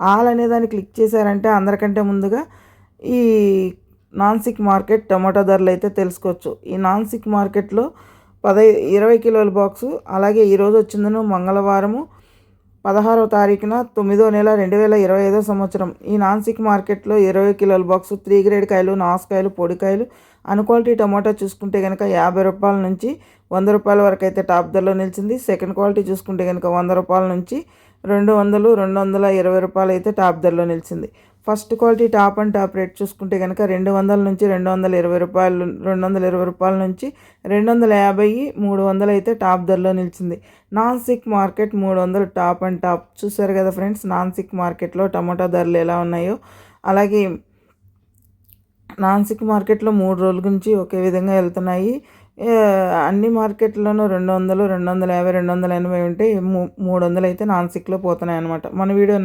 All అనే దాన్ని click చేశారంటే అందరికంటే ముందుగా ఈ నాన్సిక్ మార్కెట్ టమాటో ధరలు అయితే తెలుసుకోవచ్చు. ఈ నాన్సిక్ మార్కెట్లో పదై ఇరవై కిలోల బాక్సు అలాగే ఈరోజు వచ్చిందను మంగళవారము పదహారవ తారీఖున తొమ్మిదో నెల రెండు వేల ఇరవై ఐదో సంవత్సరం. ఈ నాన్సిక్ మార్కెట్లో ఇరవై కిలోల బాక్సు త్రీ గ్రేడ్ కాయలు నాసుకాయలు పొడికాయలు అన్క్వాలిటీ టమాటా చూసుకుంటే కనుక యాభై రూపాయల నుంచి వంద రూపాయల వరకు అయితే టాప్ ధరలో నిలిచింది. సెకండ్ క్వాలిటీ చూసుకుంటే కనుక వంద రూపాయల నుంచి రెండు వందలు రెండు వందల ఇరవై రూపాయలు అయితే టాప్ ధరలో నిలిచింది. First quality top and top rate చూసుకుంటే కనుక రెండు వందల నుంచి రెండు వందల ఇరవై రూపాయలు రెండు వందల ఇరవై రూపాయల నుంచి రెండు వందల యాభై మూడు వందలు అయితే టాప్ ధరలో నిలిచింది. నాన్ సిక్ మార్కెట్ మూడు వందలు టాప్ అండ్ టాప్. చూసారు కదా ఫ్రెండ్స్ నాన్ సిక్ మార్కెట్లో టమాటా ధరలు ఎలా ఉన్నాయో. అలాగే నాన్ సిక్ మార్కెట్లో మూడు రోజుల నుంచి ఒకే విధంగా వెళ్తున్నాయి. అన్ని మార్కెట్లోనూ రెండు వందలు రెండు వందల యాభై రెండు వందల ఎనభై ఉంటే మూడు వందలు అయితే నాన్ స్టిక్లో పోతున్నాయి అనమాట మన వీడియో